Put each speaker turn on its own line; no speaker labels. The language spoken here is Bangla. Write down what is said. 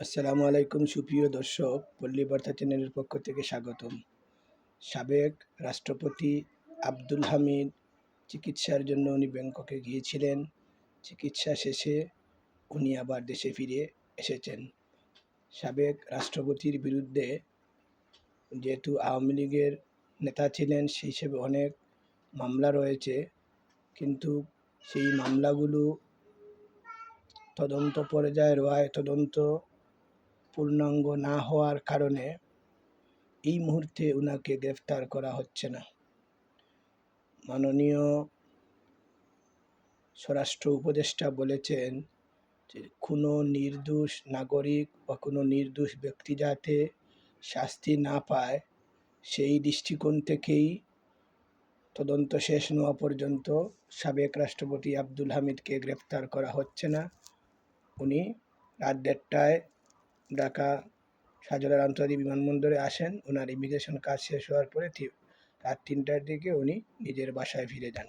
আসসালামু আলাইকুম, সুপ্রিয় দর্শক, পল্লী বার্তা চ্যানেলের পক্ষ থেকে স্বাগতম। সাবেক রাষ্ট্রপতি আব্দুল হামিদ চিকিৎসার জন্য উনি ব্যাংককে গিয়েছিলেন। চিকিৎসা শেষে উনি আবার দেশে ফিরে এসেছেন। সাবেক রাষ্ট্রপতির বিরুদ্ধে যেহেতু আওয়ামী লীগের নেতা ছিলেন, সেই হিসেবে অনেক মামলা রয়েছে। কিন্তু সেই মামলাগুলো তদন্ত পর্যায়ে রয়, তদন্ত পূর্ণাঙ্গ না হওয়ার কারণে এই মুহূর্তে ওনাকে গ্রেফতার করা হচ্ছে না। মাননীয় স্বরাষ্ট্র উপদেষ্টা বলেছেন যে কোনো নির্দোষ নাগরিক বা কোনো নির্দোষ ব্যক্তি যাতে শাস্তি না পায়, সেই দৃষ্টিকোণ থেকেই তদন্ত শেষ নেওয়া পর্যন্ত সাবেক রাষ্ট্রপতি আব্দুল হামিদকে গ্রেফতার করা হচ্ছে না। উনি রাত দেড়টায় ঢাকা শাহজালাল আন্তর্জাতিক বিমানবন্দরে আসেন। ওনার ইমিগ্রেশন কাজ শেষ হওয়ার পরে রাত তিনটার দিকে উনি নিজের বাসায় ফিরে যান।